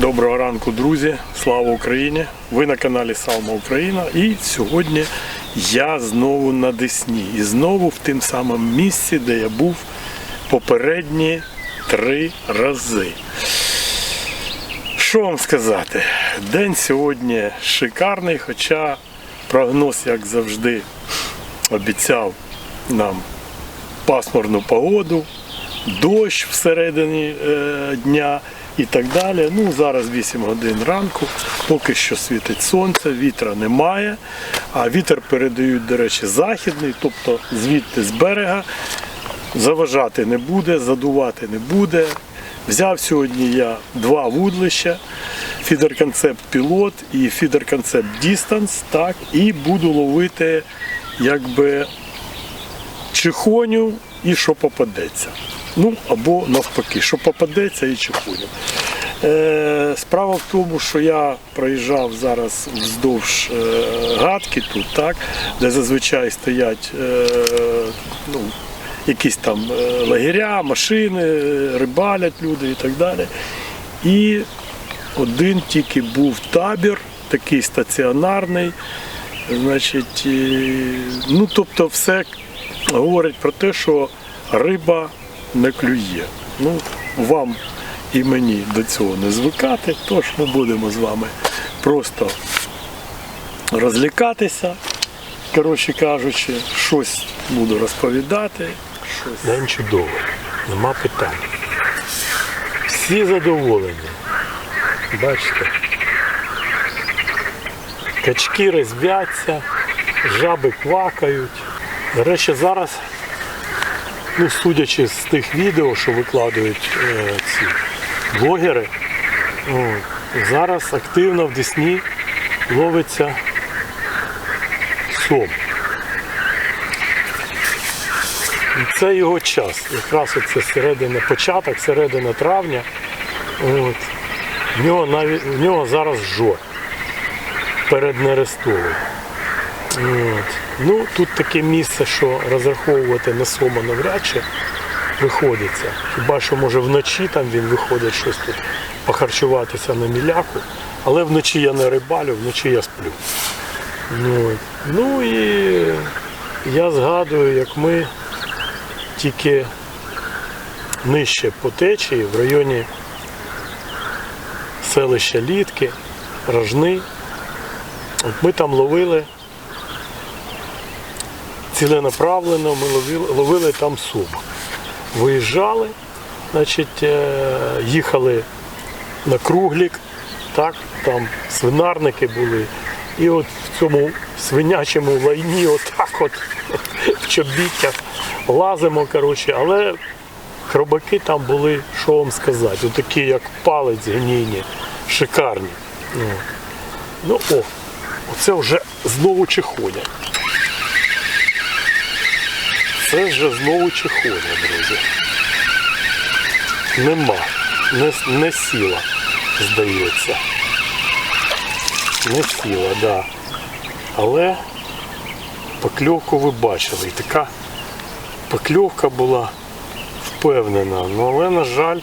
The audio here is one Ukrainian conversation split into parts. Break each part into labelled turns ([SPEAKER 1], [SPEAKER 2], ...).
[SPEAKER 1] Доброго ранку, друзі! Слава Україні! Ви на каналі Салма Україна. І сьогодні я знову на Десні. І знову в тим самому місці, де я був попередні три рази. Що вам сказати? День сьогодні шикарний, хоча прогноз, як завжди, обіцяв нам пасмурну погоду, дощ всередині е, дня і так далі. Ну, зараз 8 годин ранку, поки що світить сонце, вітра немає, а вітер передають, до речі, західний, тобто звідти з берега. Заважати не буде, задувати не буде. Взяв сьогодні я два вудлища, Concept Pilot і Concept Distance, так, і буду ловити якби чихоню і що попадеться. Ну або навпаки, що попадеться і чихоню. Е, справа в тому, що я проїжджав зараз вздовж е, гадки тут, так, де зазвичай стоять е, ну, якісь там лагеря, машини, рибалять люди і так далі. І один тільки був табір, такий стаціонарний. Значить, ну тобто все говорить про те, що риба не клює. Ну, вам і мені до цього не звикати, тож ми будемо з вами просто розлікатися, коротше кажучи, щось буду розповідати. Щось.
[SPEAKER 2] День чудовий, нема питань. Всі задоволені. Бачите? Качки резвяться, жаби квакають. До речі, зараз, ну, судячи з тих відео, що викладають е, ці блогери, зараз активно в Десні ловиться сом. І це його час. Якраз оце середина, початок, середина травня. От. В нього навіть в нього зараз жор перед Нерестовим. Ну, тут таке місце, що розраховувати на сома навряд чи виходиться. Хіба що може вночі там він виходить щось тут похарчуватися на міляку, але вночі я не рибалю, вночі я сплю. Ну, ну і я згадую, як ми тільки нижче по течії в районі селища Літки, Рожни. От ми там ловили ціленаправлено, ми ловили, ловили там сум. Виїжджали, значить, е, їхали на круглік, так, там свинарники були. І от в цьому свинячому лайні, отак от в чобіттях лазимо, коротше, але хробаки там були, що вам сказати, отакі, як палець гнійні, шикарні. Ну, ну о, оце вже знову чехоня. Це вже знову чехоня, друзі. Нема. Не, не сіла, здається. Не сіла, так. Да. Але покльовку ви бачили. І така покльовка була впевнена. Ну, але, на жаль,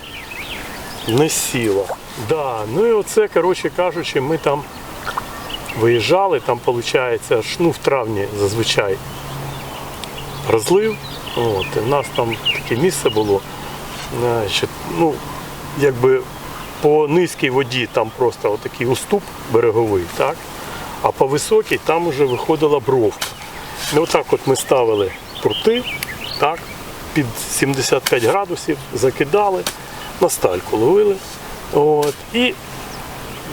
[SPEAKER 2] не сіла. Да, ну і оце, коротше кажучи, ми там виїжджали, там виходить, ну, в травні зазвичай розлив. От, і в нас там таке місце було. Значить, ну, якби по низькій воді там просто отакий уступ береговий, так? а по високій там вже виходила бровка. І отак от ми ставили прути, так, під 75 градусів, закидали, на стальку ловили. От, і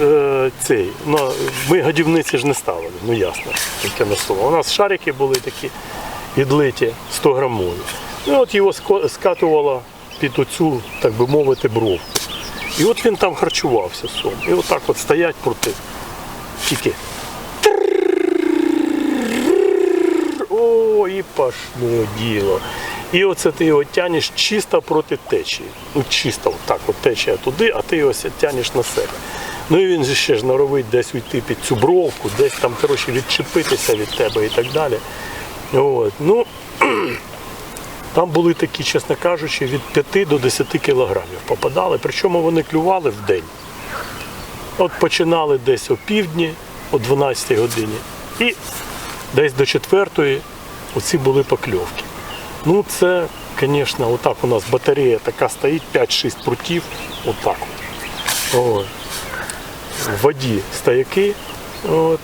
[SPEAKER 2] е, цей, ну, ми годівниці ж не ставили, ну ясно, на слово. У нас шарики були такі відлиті 100 грамові. Ну, от його скатувало під оцю, так би мовити, бровку. І от він там харчувався сом. І отак от стоять проти. Тільки. О, і пошло діло. І оце ти його тянеш чисто проти течії. Ну, чисто отак, от течія туди, а ти його тянеш на себе. Ну і він же ще ж норовить десь уйти під цю бровку, десь там, коротше, відчепитися від тебе і так далі. От. Ну, там були такі, чесно кажучи, від 5 до 10 кілограмів попадали. Причому вони клювали в день. От починали десь о півдні, о 12 годині. І десь до 4 оці були покльовки. Ну це, звісно, отак у нас батарея така стоїть, 5-6 прутів, отак от. В воді стояки. От.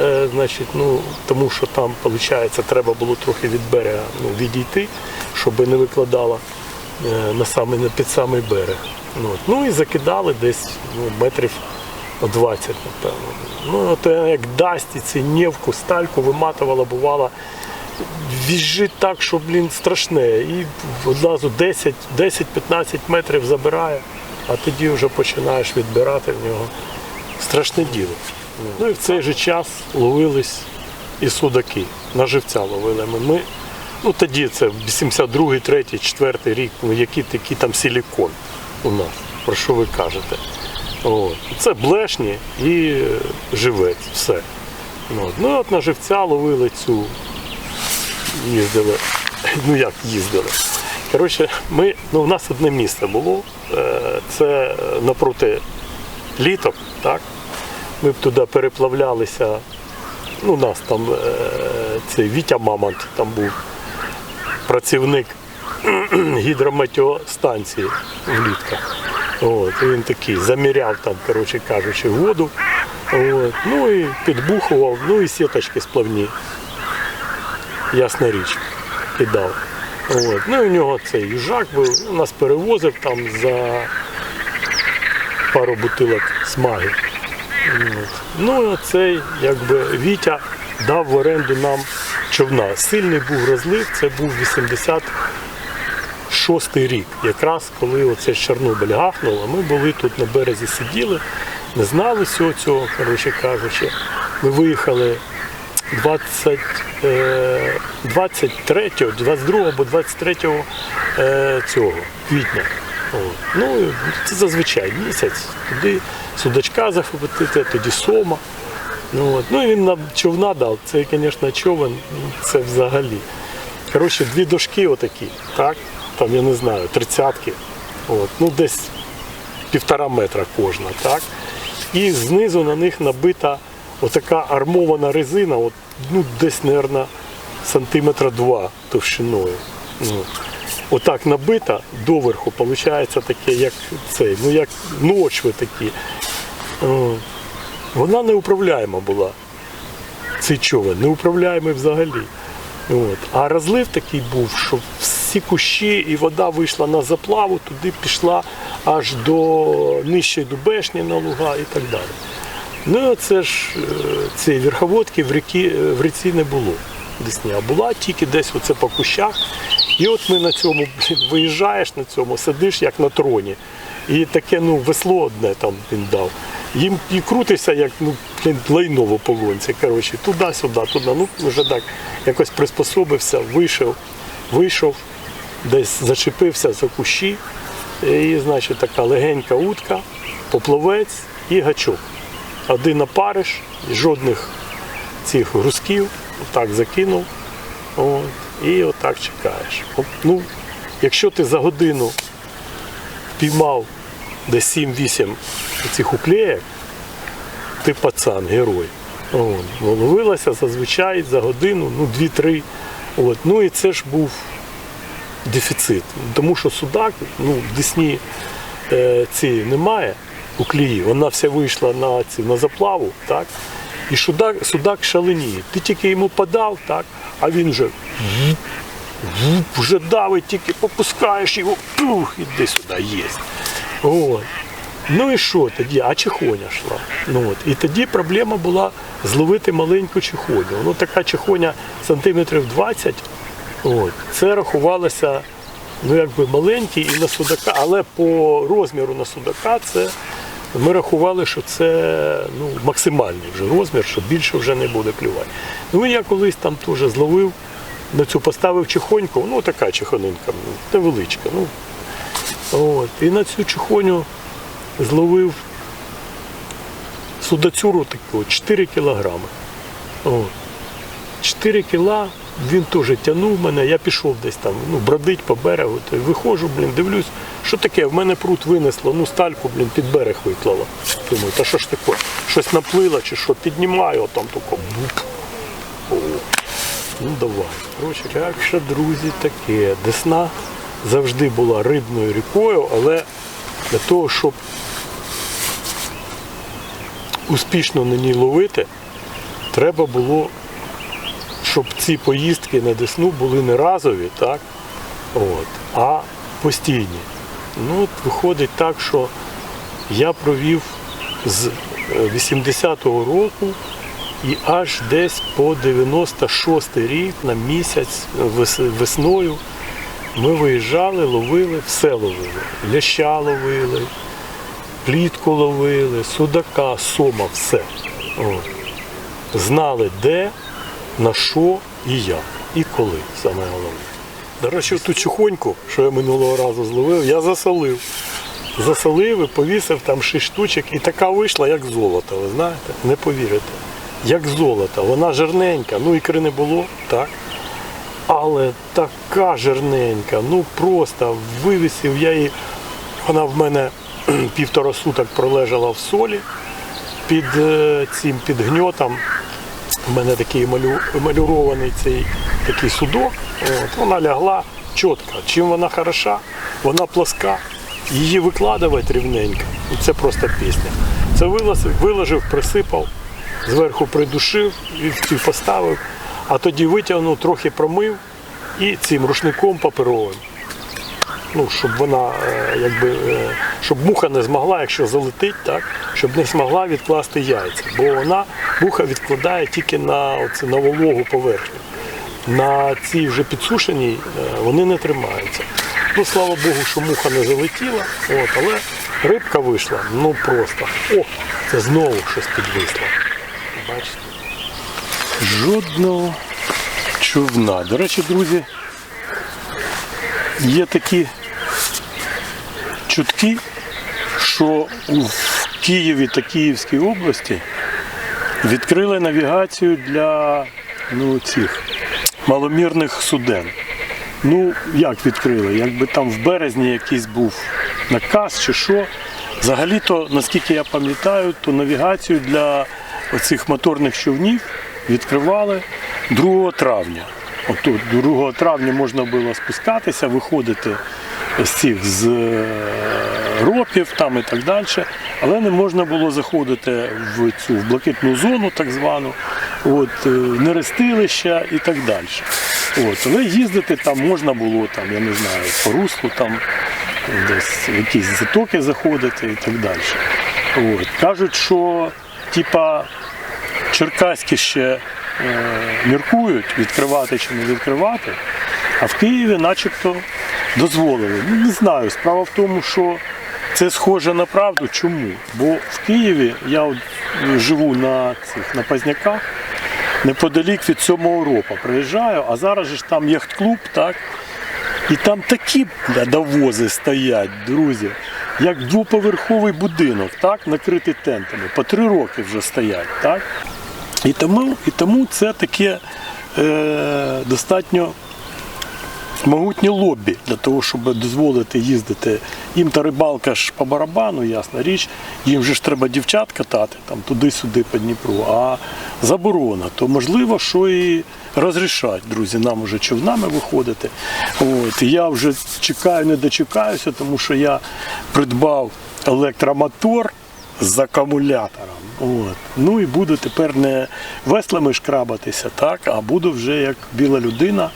[SPEAKER 2] Е, значить, ну, тому що там, виходить, треба було трохи від берега ну, відійти, щоб не викладала е, на самий, під самий берег. Ну, от. ну і закидали десь ну, метрів 20, напевно. Ну, от е, як дасть і ці нєвку, стальку виматувала, бувала. Віжить так, що, блін, страшне. І одразу 10-15 метрів забирає, а тоді вже починаєш відбирати в нього. Страшне діло. Ну і в цей же час ловились і судаки. На живця ловили ми. ми ну тоді це 82-й, 3 4 рік, ну який такий там силікон у нас, про що ви кажете. От. Це блешні і е, живець, все. От. ну от на живця ловили цю, їздили. Ну як їздили. Коротше, ми, ну, у нас одне місце було. е, Це напроти літок, так? Ми б туди переплавлялися. Ну, у нас там е, цей Вітя Мамонт там був працівник гідрометеостанції в літках. От, він такий заміряв там, коротше кажучи, воду. От, ну і підбухував, ну і сіточки сплавні. Ясна річ, кидав. От. Ну і у нього цей южак був, нас перевозив там за пару бутилок смаги. Ну, цей, якби Вітя дав в оренду нам човна. Сильний був розлив, це був 86-й рік. Якраз коли оце Чорнобиль гахнув, а ми були тут на березі сиділи, не знали всього цього, коротше кажучи. Ми виїхали 20, е, 23, 22 або 23 е, цього квітня. Ну, це зазвичай місяць. Туди судачка захопити, тоді сома. Ну, от. ну і він нам човна дав. Це, звісно, човен, це взагалі. Коротше, дві дошки отакі, так? Там я не знаю, тридцятки. Ну, десь півтора метра кожна, так? І знизу на них набита отака армована резина, от, ну, десь, мабуть, сантиметра два товщиною. Ну, отак набита доверху, виходить таке, як цей, ну як ночви такі. Вона неуправляема була. Цей човен, неуправляємий взагалі. От. А розлив такий був, що всі кущі і вода вийшла на заплаву, туди пішла аж до нижчої дубешні на луга і так далі. Ну це ж е, цієї верховодки в, ріки, в ріці не було. Десні, а була тільки десь оце по кущах. І от ми на цьому виїжджаєш на цьому, сидиш як на троні. І таке ну, весло одне там він дав. Їм і крутишся, як ну, лайно в ополонці. Коротше, туди-сюди, туди. Ну, вже так якось приспособився, вийшов, вийшов, десь зачепився за кущі. І, значить, така легенька утка, поплавець і гачок. Один опариш, жодних цих грузків, так закинув. От, і отак чекаєш. Ну, якщо ти за годину піймав десь 7-8 цих уклеєк, ти пацан, герой. Ловилася зазвичай за годину, ну 2-3. От, ну і це ж був дефіцит. Тому що судак, ну, в Десні е, цієї немає у клії, вона вся вийшла на, ці, на заплаву, так? І судак, судак шаленіє. Ти тільки йому подав, так, а він вже вже давить, тільки попускаєш його, пух, іди сюди, єсть. От. Ну і що тоді? А чехоня йшла. Ну, от. І тоді проблема була зловити маленьку чехоню. Ну, така чехоня сантиметрів 20, От. Це рахувалося ну, якби маленький і на судака, але по розміру на судака це ми рахували, що це ну, максимальний вже розмір, що більше вже не буде клювати. Ну і я колись там теж зловив, на цю поставив чехоньку, ну така чехонинка, невеличка. Ну, от. І на цю чехоню зловив судацюру таку 4 кілограми. От. 4 кіла він теж тягнув мене, я пішов десь там, ну, бродить по берегу, то виходжу, блін, дивлюсь, що таке, в мене прут винесло, ну стальку, блін, під берег виклало. Думаю, та що ж таке? Щось наплило чи що, піднімаю, там тако. Ну давай. Коротше, як ще, друзі, таке. Десна завжди була рибною рікою, але для того, щоб успішно на ній ловити, треба було, щоб ці поїздки на Десну були не разові, так? От, а постійні. Ну, от виходить так, що я провів з е, 80-го року і аж десь по 96 рік на місяць весною ми виїжджали, ловили, все ловили. Ляща ловили, плітку ловили, судака, сома, все. От. Знали де, на що і як, і коли, саме головне. До речі, ту чухоньку, що я минулого разу зловив, я засолив. Засолив і повісив там шість штучок, і така вийшла, як золото, ви знаєте? Не повірите. Як золото. Вона жирненька, ну ікри не було, так. Але така жирненька, ну просто вивісив я її. Вона в мене півтора суток пролежала в солі під е, цим під гньотом. У мене такий малю, малюрований цей такий судок. От, вона лягла чітко. Чим вона хороша, вона плоска. Її викладувати рівненько. І це просто пісня. Це виложив, присипав, зверху придушив, і поставив, а тоді витягнув, трохи промив і цим рушником паперовим. Ну, щоб вона е, якби, е, щоб муха не змогла, якщо залетить, так, щоб не змогла відкласти яйця. Бо вона муха відкладає тільки на, оце, на вологу поверхню. На цій вже підсушеній е, вони не тримаються. Ну, слава Богу, що муха не залетіла, от, але рибка вийшла, ну просто. О, це знову щось підвисло. Бачите? Жодного човна. До речі, друзі, є такі чутки, що в Києві та Київській області відкрили навігацію для ну, цих маломірних суден. Ну, як відкрили? Якби там в березні якийсь був наказ чи що. Взагалі-то, наскільки я пам'ятаю, то навігацію для оцих моторних човнів відкривали 2 травня. Отут 2 травня можна було спускатися, виходити з цих з е, ропів там і так далі, але не можна було заходити в цю в блакитну зону, так звану, от, е, нерестилища і так далі. От, але їздити там можна було, там, я не знаю, по руслу, там, десь якісь затоки заходити і так далі. От. Кажуть, що типа черкаські ще е, міркують, відкривати чи не відкривати, а в Києві начебто дозволили. Ну, не знаю. Справа в тому, що це схоже на правду. Чому? Бо в Києві я от живу на цих на Пазняках, неподалік від сьомого ропа приїжджаю, а зараз же ж там яхт-клуб, так? І там такі довози стоять, друзі, як двоповерховий будинок, так, накритий тентами. По три роки вже стоять. Так? І, тому, і тому це таке е, достатньо могутнє лобі для того, щоб дозволити їздити. Їм та рибалка ж по барабану, ясна річ, їм же ж треба дівчат катати там туди-сюди по Дніпру, а заборона, то можливо, що і розрішать, друзі, нам уже човнами виходити. От, я вже чекаю, не дочекаюся, тому що я придбав електромотор з акумулятором. От. Ну і буду тепер не веслами шкрабатися, так, а буду вже як біла людина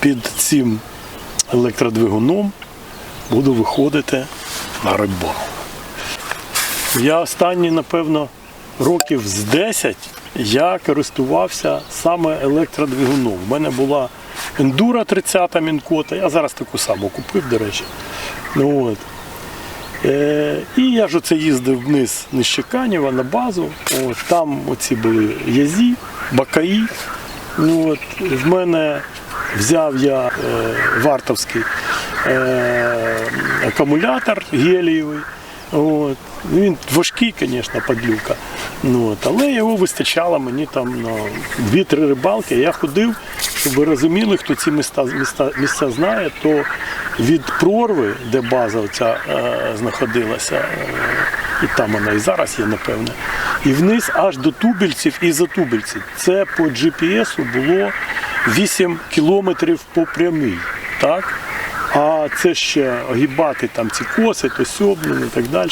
[SPEAKER 2] під цим електродвигуном буду виходити на рибалку. Я останні, напевно, років з 10 я користувався саме електродвигуном. У мене була ендура 30-та мінкота, я зараз таку саму купив, до речі. Ну, от. Е, і я ж оце їздив вниз низчеканіва на базу. От, там оці були язі, бакаї. Ну, от, в мене взяв я е, вартовський е, акумулятор гелієвий. От. Він важкий, звісно, падлюка. Ну, от, але його вистачало мені там на 2-3 рибалки. Я ходив щоб ви розуміли, хто ці міста, міста, місця знає, то від прорви, де база ця е, знаходилася, е, і там вона і зараз є, напевне, і вниз аж до тубільців і за тубільців. Це по GPS було 8 кілометрів по прямій. Так? А це ще огибати там ці коси, то сьоблені і так далі,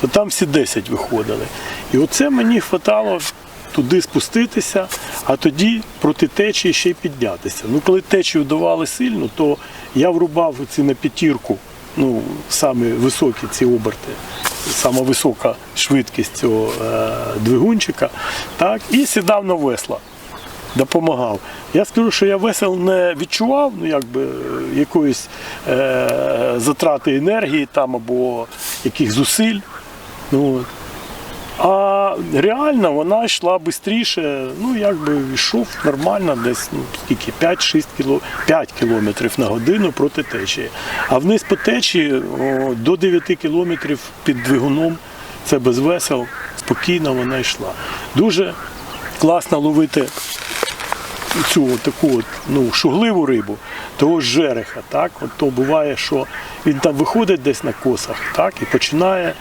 [SPEAKER 2] то там всі 10 виходили. І оце мені хватало туди спуститися, а тоді проти течії ще й піднятися. Ну, коли течію давали сильно, то я врубав ці на п'ятірку, ну, саме високі ці оберти, сама висока швидкість цього е, двигунчика, так, і сідав на весла допомагав. Я скажу, що я весел не відчував ну, якби, якоїсь е, затрати енергії там, або яких зусиль. Ну. А реально вона йшла швидше, ну якби йшов нормально, десь ну, скільки, 5-6 кіло, 5 кілометрів на годину проти течії. А вниз по течії о, до 9 кілометрів під двигуном, це без весел, спокійно вона йшла. Дуже класно ловити цю таку от, ну, шугливу рибу, того жереха, так? От то буває, що він там виходить десь на косах, так, і починає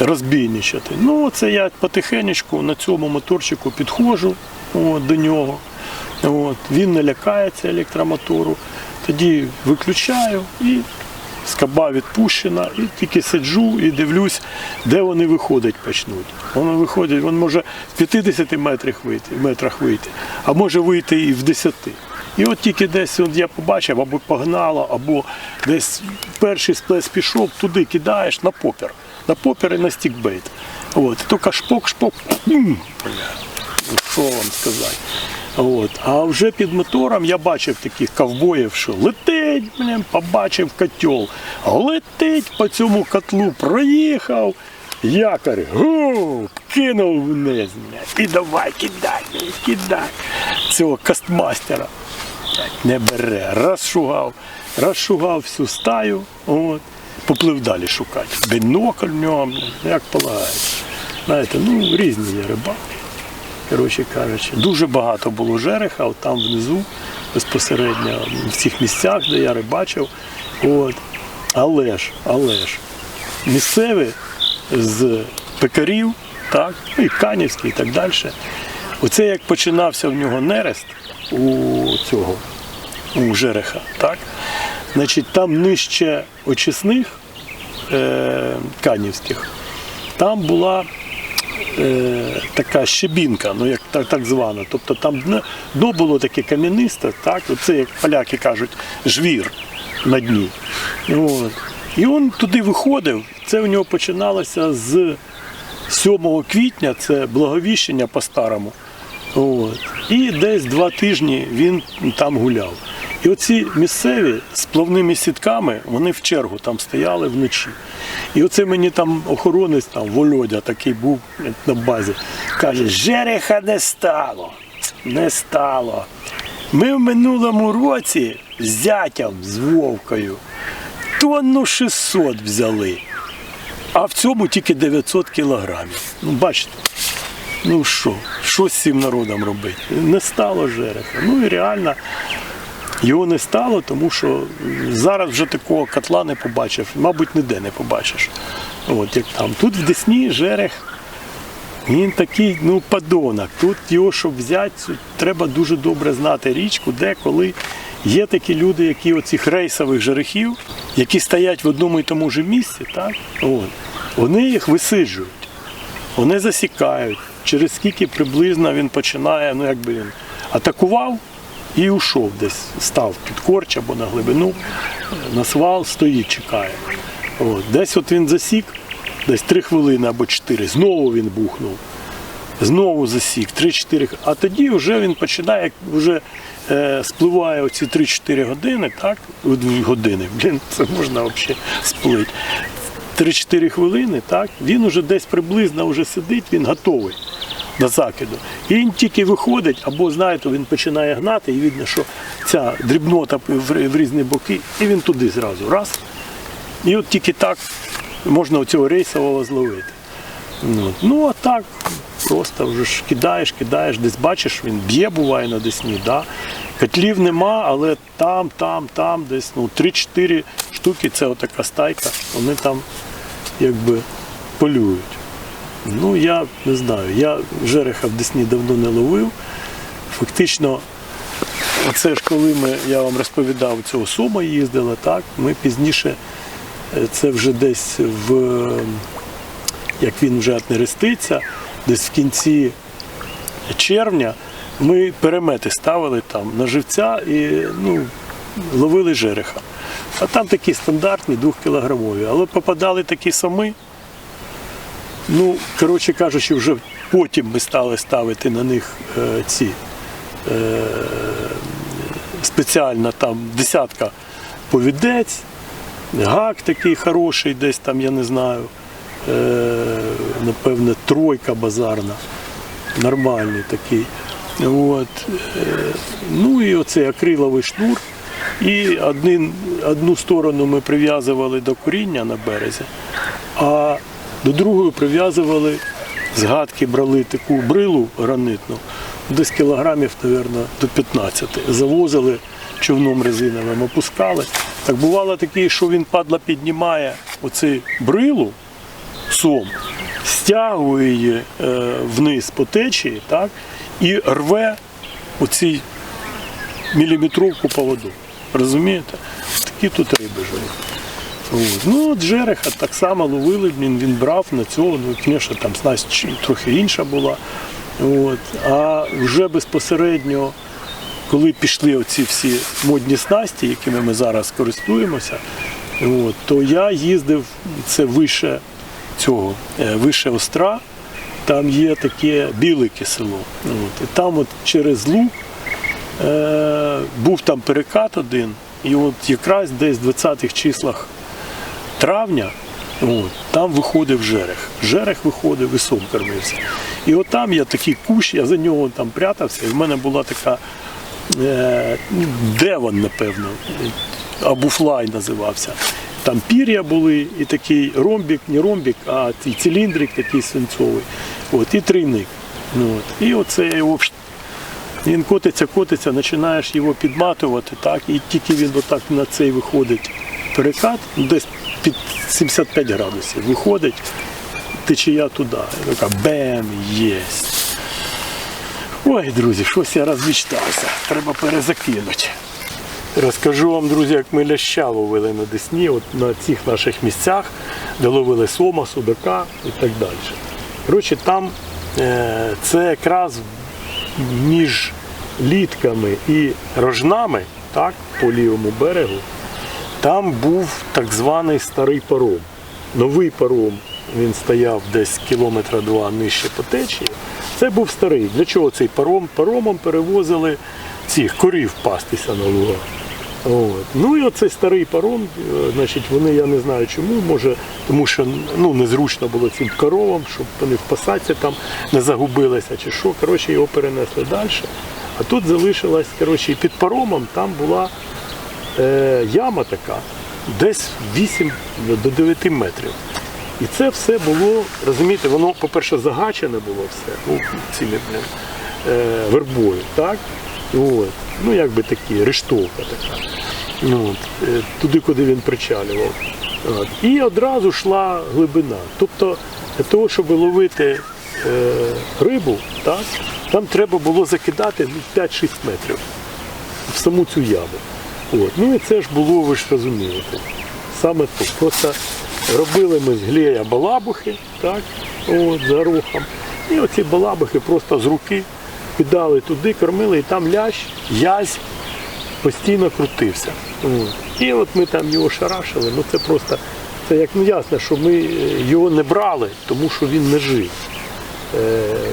[SPEAKER 2] розбійничати. Ну, це я потихенечку на цьому моторчику підходжу от, до нього. От, він не лякається електромотору. Тоді виключаю і скоба відпущена, і тільки сиджу і дивлюсь, де вони виходить почнуть. Вони виходять, він може в 50 метрах вийти, метрах вийти, а може вийти і в 10. І от тільки десь я побачив, або погнало, або десь перший сплес пішов, туди кидаєш на попер. На попер і на стікбейт. От, і тільки шпок, шпок. м, ну, Що вам сказати? От. А вже під мотором я бачив таких ковбоїв, що летить, блін, побачив котел, летить по цьому котлу, проїхав, якорь, гу, кинув вниз, і давай, кидай, кидай. Цього кастмастера не бере, розшугав, розшугав всю стаю, от, поплив далі шукати. Бінокль в нього, як полагається. Знаєте, ну різні є рибалки коротше кажучи. Дуже багато було жереха, от там внизу, безпосередньо в цих місцях, де я рибачив. От. Але ж, але ж, місцеві з пекарів, так, ну і Канівський і так далі. Оце як починався в нього нерест у цього, у жереха, так? Значить, там нижче очисних канівських, там була е, така щебінка, ну як так, так звана. Тобто там дно, дно було таке кам'янисте, так, це як поляки кажуть, жвір на дні. От. І він туди виходив, це у нього починалося з 7 квітня, це благовіщення по-старому. От. І десь два тижні він там гуляв. І оці місцеві з плавними сітками, вони в чергу там стояли вночі. І оце мені там охоронець, там Володя такий був на базі, каже, жереха не стало, не стало. Ми в минулому році з зятям, з Вовкою, тонну 600 взяли, а в цьому тільки 900 кілограмів. Ну, бачите, ну що, що з цим народом робити? Не стало жереха. Ну і реально його не стало, тому що зараз вже такого котла не побачив, мабуть, ніде не побачиш. От як там. Тут в Десні жерех, він такий, ну, подонок. Тут його, щоб взяти, треба дуже добре знати річку, де, коли. Є такі люди, які оцих рейсових жерехів, які стоять в одному і тому ж місці, так? От. вони їх висиджують, вони засікають, через скільки приблизно він починає, ну якби він атакував і ушов десь, став під корч або на глибину, на свал, стоїть, чекає. От. Десь от він засік, десь 3 хвилини або 4, знову він бухнув. Знову засік, 3-4, а тоді вже він починає, вже е, спливає оці 3-4 години, так? Години, блін, це можна взагалі сплити. 3-4 хвилини, так, він уже десь приблизно вже сидить, він готовий до закиду. І він тільки виходить, або знаєте, він починає гнати, і видно, що ця дрібнота в, різні боки, і він туди зразу. Раз. І от тільки так можна цього рейсового зловити. Ну, ну а так, просто вже ж кидаєш, кидаєш, десь бачиш, він б'є буває на десні. Да? Котлів нема, але там, там, там, десь ну, 3-4 штуки, це отака стайка, вони там якби полюють. Ну, я не знаю, я жереха в Десні давно не ловив. Фактично, це ж коли ми, я вам розповідав, цього сума їздила, так, ми пізніше, е, це вже десь в, як він вже нереститься, десь в кінці червня ми перемети ставили там на живця і ну, ловили жереха. А там такі стандартні, двохкілограмові. Але попадали такі самі. Ну, коротше кажучи, вже потім ми стали ставити на них е, ці е, спеціально там десятка повідець, гак такий хороший, десь там, я не знаю, е, напевне, тройка базарна, нормальний такий. От. Ну і оцей акриловий шнур. І один, одну сторону ми прив'язували до коріння на березі, а до другої прив'язували з гадки, брали таку брилу гранитну, десь кілограмів, мабуть, до 15. Завозили човном резиновим, опускали. Так бувало таке, що він падла піднімає оцю брилу, сом, стягує її е, вниз по течії, так, і рве оці міліметровку по воду. Розумієте? Такі тут риби живуть. Ну, от жереха так само ловили, він, він брав на цього, ну, звісно, там снасть трохи інша була. От. А вже безпосередньо, коли пішли оці всі модні снасті, якими ми зараз користуємося, от, то я їздив це вище цього, е, вище Остра, там є таке білике село. От. І там от через луг е, був там перекат один, і от якраз десь в 20-х числах травня от, там виходив жерех. Жерех виходив сом кормився. І от там я такий кущ, я за нього там прятався, і в мене була така е, деван, напевно, або флай називався. Там пір'я були, і такий ромбік, не ромбік, а циліндрик такий свинцовий. От, і трійник. Ну, от. І оце його він котиться, котиться, починаєш його підматувати, так, і тільки він отак на цей виходить перекат, десь під 75 градусів виходить, течія туди. Така бем, єсть. Ой, друзі, щось я розмічтався. Треба перезакинути. Розкажу вам, друзі, як ми ляща ловили на Десні, от на цих наших місцях, де ловили сома, судака і так далі. Коротше, там е, це якраз між літками і рожнами, так, по лівому берегу, там був так званий старий паром. Новий паром, він стояв десь кілометра два нижче по течії. Це був старий. Для чого цей паром? Паромом перевозили цих корів пастися на лугах. От. Ну і оцей старий паром, е, значить, вони, я не знаю чому, може, тому що ну, незручно було цим коровам, щоб вони в посадці там не загубилися чи що. Коротше, його перенесли далі. А тут залишилась, коротше, і під паромом там була е, яма така, десь 8 до 9 метрів. І це все було, розумієте, воно, по-перше, загачене було все, ну, цими е, вербою, так? От. Ну, якби такі, рештовка така. Ну, от, е, туди, куди він причалював. От. І одразу йшла глибина. Тобто, для того, щоб ловити е, рибу, так, там треба було закидати ну, 5-6 метрів в саму цю яму. От. Ну і це ж було, ви ж розумієте, саме тут. Просто робили ми з глея балабухи, так, от, за горохом. І оці балабухи просто з руки кидали туди, кормили, і там лящ, язь постійно крутився. От. І от ми там його шарашили, ну це просто, це як ну ясно, що ми е, його не брали, тому що він не жив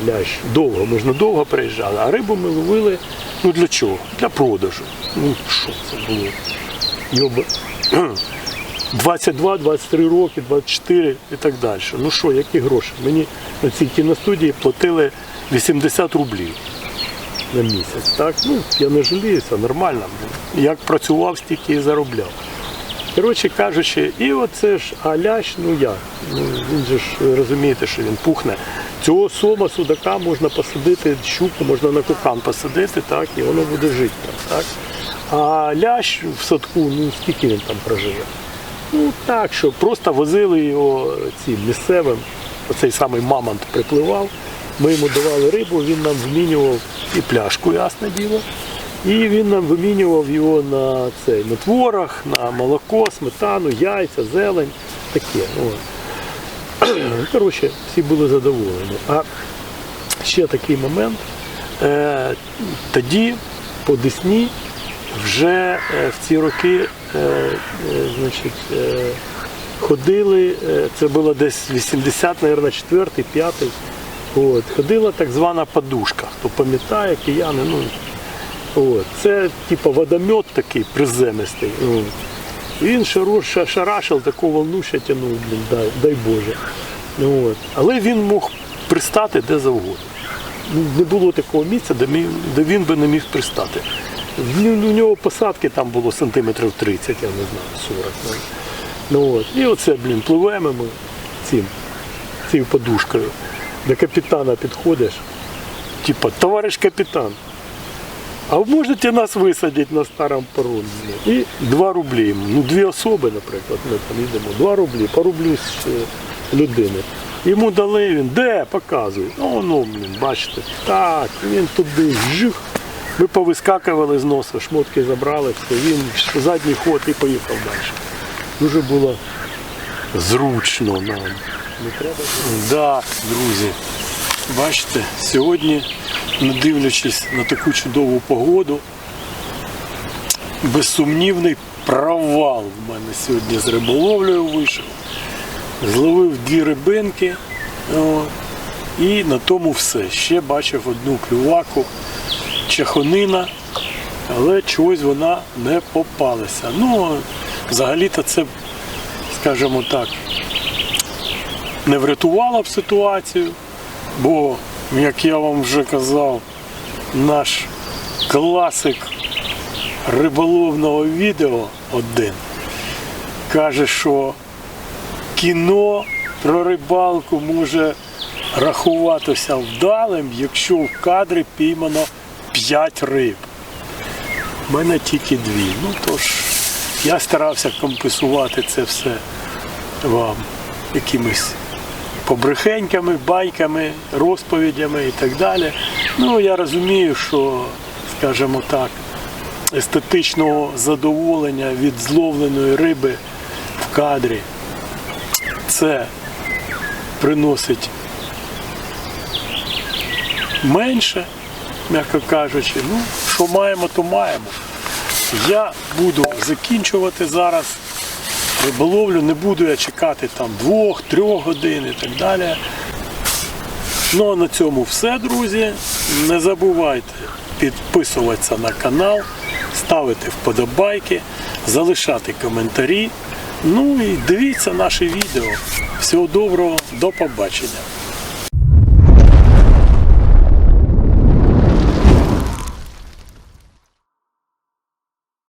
[SPEAKER 2] лящ довго. Не довго приїжджали, а рибу ми ловили ну для чого? Для продажу. Ну що це було? Йоба. 22, 23 роки, 24 і так далі. Ну що, які гроші? Мені на цій кіностудії платили 80 рублів на місяць. Так? Ну, я не жаліюся, нормально. Як працював, стільки і заробляв. Коротше кажучи, і оце ж аляш, ну як? Ну, він же ж розумієте, що він пухне. Цього сома судака можна посадити, щуку можна на кукан посадити, так, і воно буде жити там, так. А лящ в садку, ну скільки він там проживе? Ну так, що просто возили його цим місцевим, оцей самий мамонт припливав, ми йому давали рибу, він нам вмінював і пляшку, ясне діло. І він нам вимінював його на цей на творог, на молоко, сметану, яйця, зелень, таке. От. Коротше, всі були задоволені. А ще такий момент. Е, тоді, по Десні, вже е, в ці роки е, е, значить, е, ходили, е, це було десь 80, мабуть, 4 5 От, ходила так звана подушка. Хто пам'ятає, кияни, ну, От. Це типу водомет такий приземистий. От. Він шару- ша- шарашив, таку волну ще тянув, блін, дай, дай Боже. От. Але він мог пристати де завгодно. Ну, Не було такого місця, де, мі- де він би не міг пристати. У нього посадки там було сантиметрів 30, я не знаю, 40. навіть. Ну, от. І оце, блін, пливемо ми цим, цією подушкою. До капітана підходиш, типа, товариш капітан, а ви можете нас висадити на старому паромі? І 2 рублі. Ну, дві особи, наприклад, ми там їдемо, 2 рублі, по рублю з е, людини. Йому дали він, де, показує. Ну, ну, блін, бачите, так, він туди, жих. Ми повискакували з носа, шмотки забрали, все, він задній ход і поїхав далі. Дуже було зручно нам. Не треба було. Да, друзі. Бачите, сьогодні, не дивлячись на таку чудову погоду, безсумнівний провал в мене сьогодні з риболовлею вийшов. Зловив дві рибинки. О, і на тому все. Ще бачив одну клюваку, чахонина, але чогось вона не попалася. Ну, взагалі-то це, скажімо так, не врятувало б ситуацію, бо, як я вам вже казав, наш класик риболовного відео один каже, що кіно про рибалку може рахуватися вдалим, якщо в кадрі піймано 5 риб. У мене тільки дві. Ну тож я старався компенсувати це все вам якимись побрехеньками, байками, розповідями і так далі. Ну, я розумію, що, скажімо так, естетичного задоволення від зловленої риби в кадрі це приносить менше, м'яко кажучи. Ну, що маємо, то маємо. Я буду закінчувати зараз риболовлю, не буду я чекати там двох-трьох годин і так далі. Ну а на цьому все, друзі. Не забувайте підписуватися на канал, ставити вподобайки, залишати коментарі. Ну і дивіться наші відео. Всього доброго, до побачення.